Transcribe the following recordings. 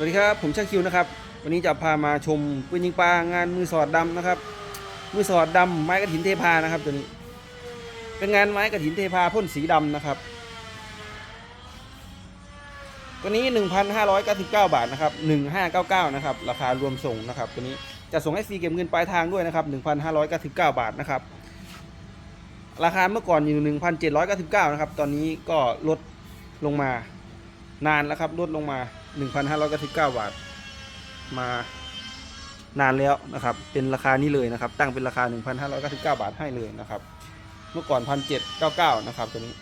สวัสดีครับ ผมช่างคิวนะครับ วันนี้จะพามาชมปืนยิงปลางานมือสอดดำนะครับ มือสอดดำไม้กระถินเทพานะครับตัวนี้ เป็นงานไม้กระถินเทพาพ่นสีดำนะครับ ตัวนี้ 1,599 บาทนะครับ 1599 นะครับ ราคารวมส่งนะครับตัวนี้จะส่งให้ฟรีเก็บเงินปลายทางด้วยนะครับ 1,599 บาทนะครับ ราคาเมื่อก่อนอยู่ 1,799 นะครับ ตอนนี้ก็ลดลงมานานแล้วครับลดลงมา 1,599 บาท มานานแล้วนะครับ เป็นราคานี้เลยนะครับ ตั้งเป็นราคา 1,599 บาทให้เลยนะครับ เมื่อก่อน 1,799 นะครับตัวนี้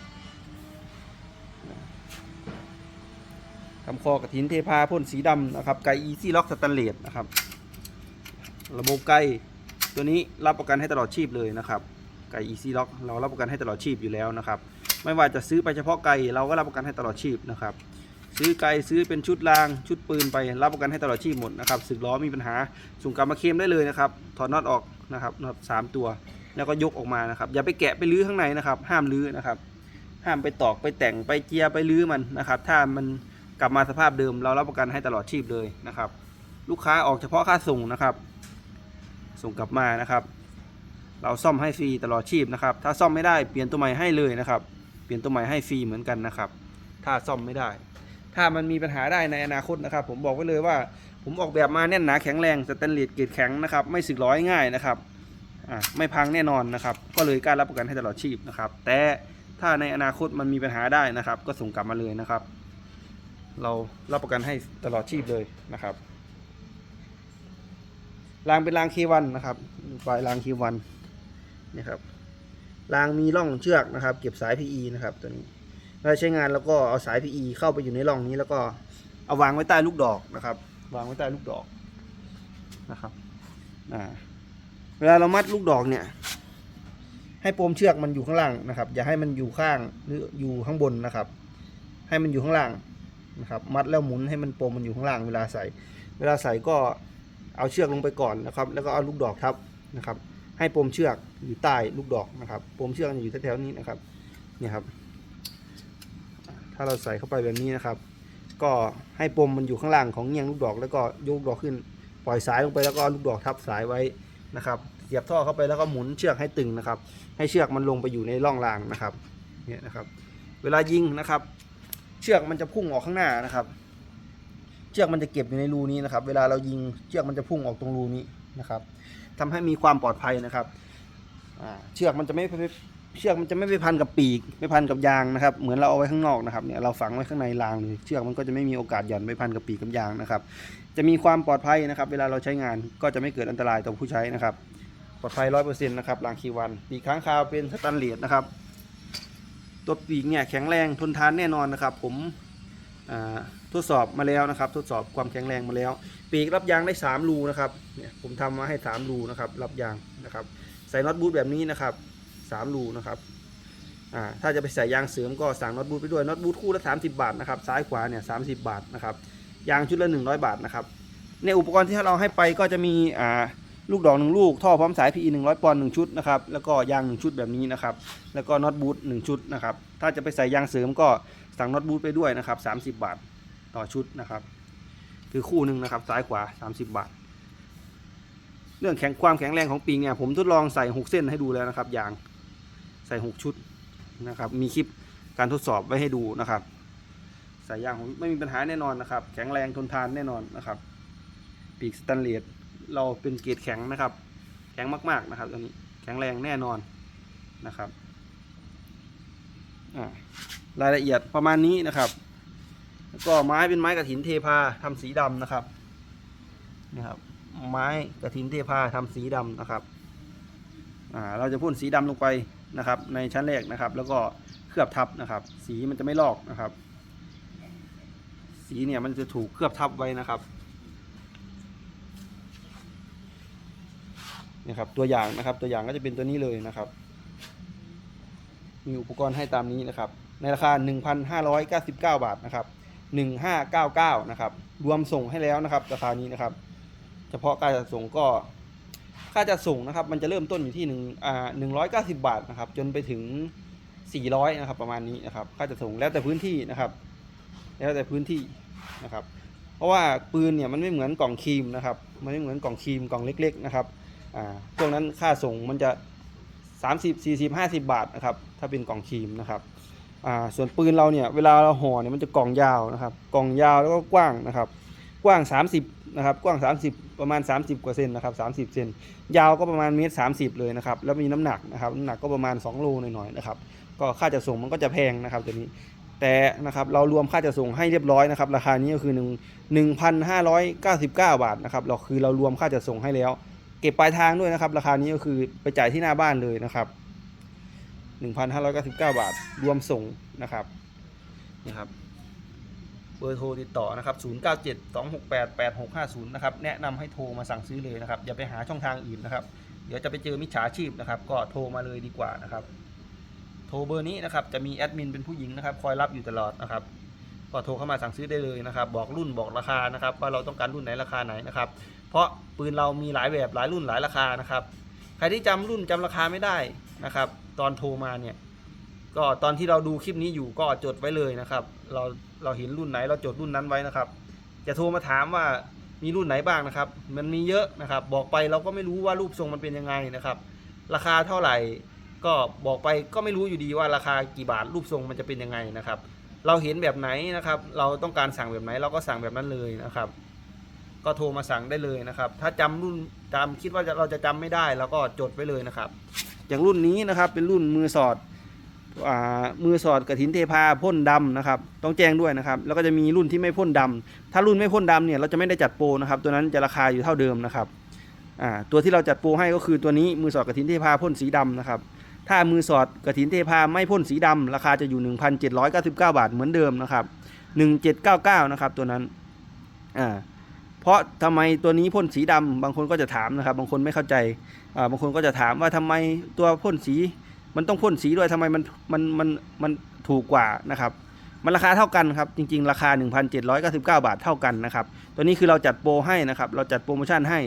ทำคอกระถินเทพาพ่นสีดำนะครับ ไกอีซี่ล็อกสแตนเลสนะครับ ระบบไกตัวนี้รับประกันให้ตลอดชีพเลยนะครับ ไก่ Easy Lock เรารับประกันให้ตลอดชีพอยู่แล้วนะครับ ไม่ว่าจะซื้อไปเฉพาะไก่เราก็รับประกันให้ตลอดชีพนะครับ ซื้อไก่ซื้อเป็นชุดรางชุดปืนไปรับประกันให้ตลอดชีพหมดนะครับสึกล้อมีปัญหาส่งกลับมาเคลมได้เลยนะครับถอดน็อตออกนะครับน็อตสามตัว แล้วก็ยกออกมานะครับอย่าไปแกะไปลื้อข้างในนะครับห้ามลื้อนะครับห้ามไปตอกไปแต่งไปเจียไปลื้อมันนะครับถ้ามันกลับมาสภาพเดิมเรารับประกันให้ตลอดชีพเลยนะครับ ลูกค้าออกเฉพาะค่าส่งนะครับ ส่งกลับมานะครับ เราซ่อมให้ฟรีตลอดชีพนะครับ ถ้าซ่อมไม่ได้เปลี่ยนตัวใหม่ให้เลยนะครับ เปลี่ยนตัวใหม่ให้ฟรีเหมือนกันนะครับ ถ้าซ่อมไม่ได้ ถ้ามันมีปัญหาได้ในอนาคตนะครับ ผมบอกไว้เลยว่า ผมออกแบบมาแน่นหนาแข็งแรงสแตนเลสเกรดแข็งนะครับ ไม่สึกร้อยง่ายนะครับไม่พังแน่นอนนะครับ ก็เลยกล้ารับประกันให้ตลอดชีพนะครับ แต่ถ้าในอนาคตมันมีปัญหาได้นะครับ ก็ส่งกลับมาเลยนะครับ เรารับประกันให้ตลอดชีพเลยนะครับรางเป็นรางเควันนะครับปลายรางเควันนี่ครับรางมีร่องเชือกนะครับ เก็บสาย PE นะครับตัวนี้ เวลาใช้งานแล้วก็เอาสาย PE เข้าไปอยู่ในร่องนี้แล้วก็เอาวางไว้ใต้ลูกดอกนะครับ วางไว้ใต้ลูกดอกนะครับอ่าเวลาเรามัดลูกดอกเนี่ย ให้ปมเชือกมันอยู่ข้างล่างนะครับ อย่าให้มันอยู่ข้างหรืออยู่ข้างบนนะครับ ให้มันอยู่ข้างล่างนะครับ มัดแล้วหมุนให้มันปมมันอยู่ข้างล่างเวลาใส่ เวลาใส่ก็เอาเชือกลงไปก่อนนะครับ แล้วก็เอาลูกดอกทับนะครับ ให้ปมเชือกอยู่ใต้ลูกดอกนะครับ ปมเชือกอยู่แถวๆนี้นะครับ เนี่ยครับ ถ้าเราใส่เข้าไปแบบนี้นะครับ ก็ให้ปมมันอยู่ข้างล่างของเงียงลูกดอก แล้วก็ยกดอกขึ้น ปล่อยสายลงไปแล้วก็ลูกดอกทับสายไว้นะครับเสียบท่อเข้าไปแล้วก็หมุนเชือกให้ตึงนะครับ ให้เชือกมันลงไปอยู่ในร่องรางนะครับเนี่ยนะครับ เวลายิงนะครับ เชือกมันจะพุ่งออกข้างหน้านะครับ เชือกมันจะเก็บอยู่ในรูนี้นะครับ เวลาเรายิงเชือกมันจะพุ่งออกตรงรูนี้นะครับทำให้มีความปลอดภัยนะครับเชือกมันจะไม่ เชือกมันจะไม่ไปพันกับปีกไม่พันกับยางนะครับ เหมือนเราเอาไว้ข้างนอกนะครับเนี่ยเราฝังไว้ข้างในรางเลยเชือกมันก็จะไม่มีโอกาสหย่อนไปพันกับปีกกับยางนะครับ จะมีความปลอดภัยนะครับ เวลาเราใช้งานก็จะไม่เกิดอันตรายต่อผู้ใช้นะครับ ปลอดภัยร้อยเปอร์เซ็นต์นะครับรางคีวันปีกค้างคาวเป็นสแตนเลสนะครับ ตัวปีกเนี่ยแข็งแรงทนทานแน่นอนนะครับ ผมทดสอบมาแล้วนะครับ ทดสอบความแข็งแรงมาแล้ว ปีกรับยางได้ 3 รูนะครับเนี่ยผมทำมาให้ 3 รูนะครับรับยางนะครับ ใส่น็อตบูทแบบนี้นะครับ 3รูนะครับอ่าถ้าจะไปใส่ยางเสริมก็สั่งน็อตบูทไปด้วยน็อตบูทคู่ละ30 บาทนะครับซ้ายขวาเนี่ยสาบาทนะครับยางชุดละ 100 บาทนะครับในอุปกรณ์ที่เราให้ไปก็จะมีอ่าลูกดอกหนึ่งลูก ท่อพร้อมสาย PE 100 ปอนด์1ชุดนะครับ แล้วก็ยาง1ชุดแบบนี้นะครับ แล้วก็น็อตบูท1ชุดนะครับ ถ้าจะไปใส่ยางเสริมก็สั่งน็อตบูทไปด้วยนะครับ 30 บาทต่อชุดนะครับ คือคู่หนึ่งนะครับ ซ้ายขวา 30 บาท เรื่องแข็งความแข็งแรงของปีเนี่ยผมทดลองใส่ 6 เส้นให้ดูแล้วนะครับยาง ใส่6ชุดนะครับ มีคลิปการทดสอบไว้ให้ดูนะครับใส่ยางไม่มีปัญหาแน่นอนนะครับ แข็งแรงทนทานแน่นอนนะครับ ปีกสแตนเลสเราเป็นเกรดแข็งนะครับ แข็งมาก ๆนะครับตัวนี้แข็งแรงแน่นอนนะครับรายละเอียดประมาณนี้นะครับแล้วก็ไม้เป็นไม้กระถินเทพาทำสีดำนะครับนี่ครับ ไม้กระถินเทพาทำสีดำนะครับ อ่า เราจะพ่นสีดำลงไป นะครับในชั้นแรกนะครับ แล้วก็เคลือบทับนะครับ สีมันจะไม่ลอกนะครับ สีเนี่ยมันจะถูกเคลือบทับไว้นะครับนี่ครับตัวอย่างนะครับตัวอย่างก็จะเป็นตัวนี้เลยนะครับ มีอุปกรณ์ให้ตามนี้นะครับ ในราคา 1,599 บาทนะครับ 1599 นะครับ รวมส่งให้แล้วนะครับ ราคานี้นะครับ เฉพาะค่าจัดส่งก็ ค่าจัดส่งนะครับ มันจะเริ่มต้นอยู่ที่1อ่า190บาทนะครับ จนไปถึง400นะครับ ประมาณนี้นะครับ ค่าจัดส่งแล้วแต่พื้นที่นะครับ แล้วแต่พื้นที่นะครับ เพราะว่าปืนเนี่ยมันไม่เหมือนกล่องครีมนะครับ มันไม่เหมือนกล่องครีมกล่องเล็ก ๆ นะครับ อ่าพวกนั้นค่าส่งมันจะ30 40 50บาทนะครับ ถ้าเป็นกล่องครีมนะครับอ่าส่วนปืนเราเนี่ยเวลาเราห่อเนี่ยมันจะกล่องยาวนะครับ กล่องยาวแล้วก็กว้างนะครับ กว้าง 30 นะครับกว้าง 30 ประมาณ 30 กว่าเซนนะครับ 30 เซนยาวก็ประมาณเมตร 30 เลยนะครับ แล้วมีน้ำหนักนะครับน้ำหนักก็ประมาณ 2 โลหน่อยๆนะครับก็ค่าจะส่งมันก็จะแพงนะครับตัวนี้แต่นะครับเรารวมค่าจะส่งให้เรียบร้อยนะครับราคานี้ก็คือ1 1,599 บาทนะครับเราคือเรารวมค่าจะส่งให้แล้ว เก็บปลายทางด้วยนะครับ ราคานี้ก็คือไปจ่ายที่หน้าบ้านเลยนะครับ1,599 บาทรวมส่งนะครับนี่ครับ เบอร์โทรติดต่อนะครับ 0972688650 นะครับ แนะนำให้โทรมาสั่งซื้อเลยนะครับ อย่าไปหาช่องทางอื่นนะครับ เดี๋ยวจะไปเจอมิจฉาชีพนะครับ ก็โทรมาเลยดีกว่านะครับ โทรเบอร์นี้นะครับ จะมีแอดมินเป็นผู้หญิงนะครับ คอยรับอยู่ตลอดนะครับ ก็โทรเข้ามาสั่งซื้อได้เลยนะครับ บอกรุ่นบอกราคานะครับ ว่าเราต้องการรุ่นไหนราคาไหนนะครับ เพราะปืนเรามีหลายแบบหลายรุ่นหลายราคานะครับ ใครที่จำรุ่นจำราคาไม่ได้นะครับ ตอนโทรมาเนี่ย ก็ตอนที่เราดูคลิปนี้อยู่ก็จดไว้เลยนะครับ เรา เราเห็นรุ่นไหนเราจดรุ่นนั้นไว้นะครับ จะโทรมาถามว่ามีรุ่นไหนบ้างนะครับ มันมีเยอะนะครับ บอกไปเราก็ไม่รู้ว่ารูปทรงมันเป็นยังไงนะครับ ราคาเท่าไหร่ก็บอกไปก็ไม่รู้อยู่ดีว่าราคากี่บาทรูปทรงมันจะเป็นยังไงนะครับ เราเห็นแบบไหนนะครับ เราต้องการสั่งแบบไหนเราก็สั่งแบบนั้นเลยนะครับ ก็โทรมาสั่งได้เลยนะครับ ถ้าจำรุ่นจำคิดว่าเราจะจำไม่ได้เราก็จดไว้เลยนะครับ อย่างรุ่นนี้นะครับเป็นรุ่นมือสอด มือสอดกระถินเทพาพ่นดำนะครับ ต้องแจ้งด้วยนะครับ แล้วก็จะมีรุ่นที่ไม่พ่นดำถ้ารุ่นไม่พ่นดำเนี่ยเราจะไม่ได้จัดโปรนะครับ ตัวนั้นจะราคาอยู่เท่าเดิมนะครับตัวที่เราจัดโปรให้ก็คือตัวนี้มือสอดกระถินเทพาพ่นสีดำนะครับ ถ้ามือสอดกระถินเทพาไม่พ่นสีดำราคาจะอยู่ 1,799 บาทเหมือนเดิมนะครับ 1799 นะครับตัวนั้นอ่าเพราะทำไมตัวนี้พ่นสีดำบางคนก็จะถามนะครับ บางคนไม่เข้าใจบางคนก็จะถามว่าทำไมตัวพ่นสี มันต้องพ่นสีด้วยทำไมมันมันมันมันถูกกว่านะครับ มันราคาเท่ากันครับ จริง ๆ ราคา 1,799 บาทเท่ากันนะครับ ตัวนี้คือเราจัดโปรให้นะครับ เราจัดโปรโมชั่นให้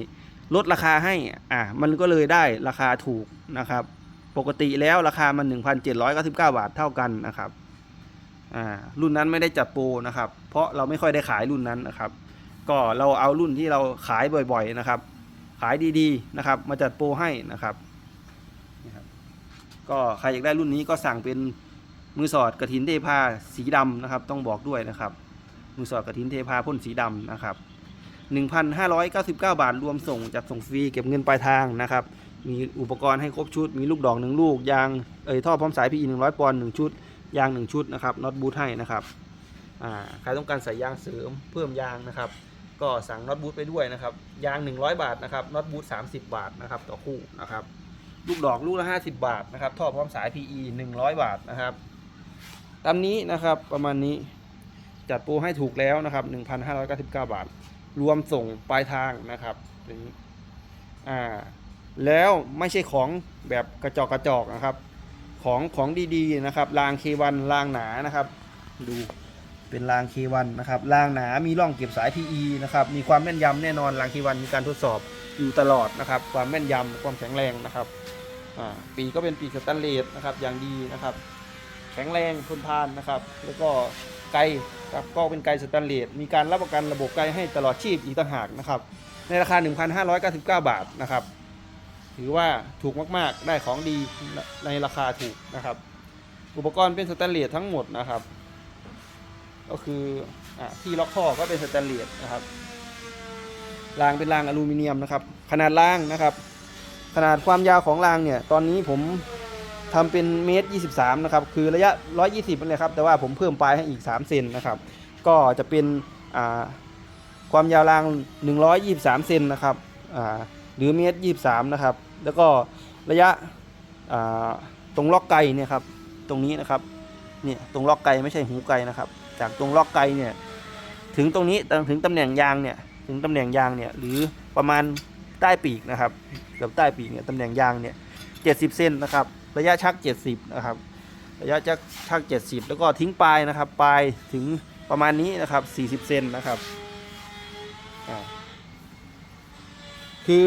ลดราคาให้อ่ามันก็เลยได้ราคาถูกนะครับ ปกติแล้วราคามัน 1,799 บาทเท่ากันนะครับอ่ารุ่นนั้นไม่ได้จัดโปรนะครับ เพราะเราไม่ค่อยได้ขายรุ่นนั้นนะครับ ก็เราเอารุ่นที่เราขายบ่อยๆนะครับ ขายดีๆนะครับ มาจัดโปรให้นะครับ ก็ใครอยากได้รุ่นนี้ก็สั่งเป็นมือสอดกระถินเทพาสีดำนะครับ ต้องบอกด้วยนะครับ มือสอดกระถินเทพาพ่นสีดำนะครับ 1,599 บาทรวมส่งจัดส่งฟรีเก็บเงินปลายทางนะครับ มีอุปกรณ์ให้ครบชุด มีลูกดอกหนึ่งลูกยางเอ่ยท่อพร้อมสาย PE 100ปอนด์หนึ่งชุดยางหนึ่งชุดนะครับน็อตบูทให้นะครับใครต้องการใส่ยางเสริมเพิ่มยางนะครับ ก็สั่งน็อตบูทไปด้วยนะครับยาง 100 บาทนะครับน็อตบูท30 บาทนะครับต่อคู่นะครับ ลูกดอกลูกละ 50 บาทนะครับท่อพร้อมสาย PE 100 บาทนะครับตามนี้นะครับประมาณนี้จัดโปรให้ถูกแล้วนะครับ 1,599 บาท รวมส่งปลายทางนะครับตัวนี้อ่าแล้วไม่ใช่ของแบบกระจอกกระจอกนะครับ ของของดีๆนะครับรางเควันรางหนานะครับ ดู เป็นรางเควันนะครับรางหนา มีร่องเก็บสาย PE นะครับ มีความแม่นยำแน่นอนรางเควันมีการทดสอบอยู่ตลอดนะครับ ความแม่นยำความแข็งแรงนะครับปีก็เป็นปีสแตนเลสนะครับอย่างดีนะครับ แข็งแรงทนทานนะครับ แล้วก็ไกลครับก็เป็นไกลสแตนเลสมีการรับประกันระบบไกลให้ตลอดชีพอีกต่างหากนะครับ ในราคา 1,599 บาทนะครับ ถือว่าถูกมากๆได้ของดีในราคาถูกนะครับ อุปกรณ์เป็นสแตนเลสทั้งหมดนะครับ ก็คืออที่ล็อกท่อก็เป็นสแตนเลสนะครับรางเป็นรางอลูมิเนียมนะครับ ขนาดรางนะครับ ขนาดความยาวของรางเนี่ย ตอนนี้ผมทำเป็นเมตร23 นะครับ คือระยะ 120นั่นแหละครับ แต่ว่าผมเพิ่มปลายให้อีก 3 เซนนะครับ ก็จะเป็นความยาวราง 123 เซนนะครับหรือเมตร23 นะครับ แล้วก็ระยะตรงล็อกไกเนี่ยครับ ตรงนี้นะครับ เนี่ย ตรงล็อกไกไม่ใช่หูไกนะครับ จากตรงล็อกไกเนี่ยถึงตรงนี้ถึงตำแหน่งยางเนี่ยถึงตำแหน่งยางเนี่ยหรือประมาณใต้ปีกนะครับเกือบใต้ปีกเนี่ยตำแหน่งยางเนี่ย70เซนนะครับระยะชัก70นะครับระยะชักชัก70แล้วก็ทิ้งปลายนะครับปลายถึงประมาณนี้นะครับ40เซนนะครับคือ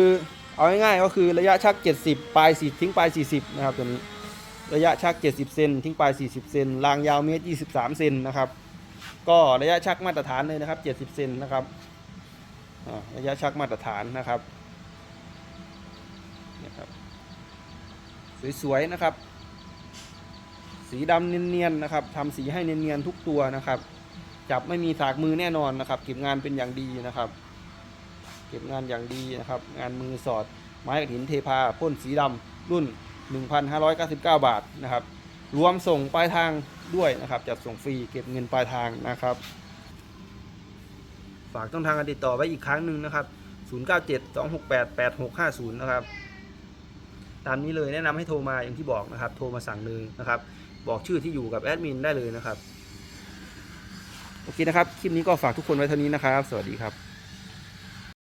เอาง่ายๆก็คือระยะชัก 70 ปลาย4ทิ้งปลาย 40 นะครับตัวนี้ ระยะชัก 70 เซนทิ้งปลาย 40 เซนรางยาวเมตร 23 เซนนะครับ ก็ระยะชักมาตรฐานเลยนะครับ 70 เซนนะครับระยะชักมาตรฐานนะครับนี่ยครับ สวยๆนะครับ สีดำเนียนๆนะครับทำสีให้เนียนๆทุกตัวนะครับ จับไม่มีสากมือแน่นอนนะครับ เก็บงานเป็นอย่างดีนะครับ เก็บงานอย่างดีนะครับ งานมือสอด ไม้กระถินเทพาพ่นสีดำรุ่น 1,599 บาทนะครับ รวมส่งปลายทาง ด้วยนะครับ จัดส่งฟรีเก็บเงินปลายทางนะครับ ฝากช่องทางการติดต่อไว้อีกครั้งหนึ่งนะครับ 0972688650 นะครับ ตามนี้เลยแนะนำให้โทรมาอย่างที่บอกนะครับ โทรมาสั่งเลยนะครับ บอกชื่อที่อยู่กับแอดมินได้เลยนะครับ โอเคนะครับ คลิปนี้ก็ฝากทุกคนไว้เท่านี้นะครับ สวัสดีครับ